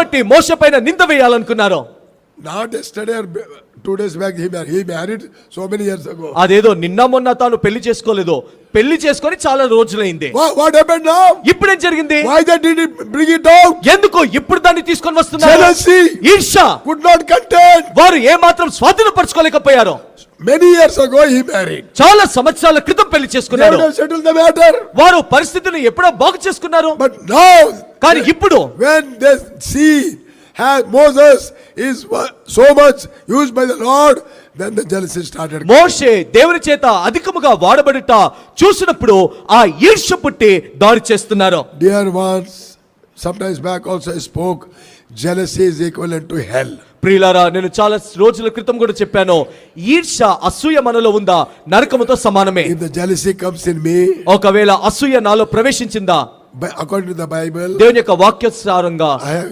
కాబట్టి మోష పైన నింద వేయాలనుకున్నారు two days back he married. He married so many years ago. అదేదో నిన్న మొన్న తాను పెళ్ళి చేసుకోలేదు పెళ్ళి చేసుకొని చాలా రోజులైంది what happened now? ఇప్పుడేం జరిగింది Why that did he bring it down? ఎందుకు ఇప్పుడు దాన్ని తీసుకొని వస్తున్నారు Jealousy ఈర్ష could not contain. వారు ఏ మాత్రం స్వాధీనపరచుకోలేకపోయారు Many years ago he married. చాలా సంవత్సరాల క్రితం పెళ్ళి చేసుకున్నారు settled the matter. వారు పరిస్థితిని ఎప్పుడో బాగు చేసుకున్నారు But now, కానీ ఇప్పుడు when they see has Moses is wa- so much used by the Lord, then the jealousy started. మోషే దేవుని చేత అధికముగా వాడబడుట చూసినప్పుడు ఆ ఈర్ష పుట్టి దారి చేస్తున్నారు Dear ones, sometimes back also I spoke, jealousy is equivalent to hell. ప్రియులారా నేను చాలా రోజుల క్రితం కూడా చెప్పాను ఈర్ష అసూయ మనలో ఉందా నరకముతో సమానమే If the jealousy comes in me, ఒకవేళ అసూయ నాలో ప్రవేశించిందా by, according to the Bible, దేవుని యొక్క వాక్యానుసారంగా I have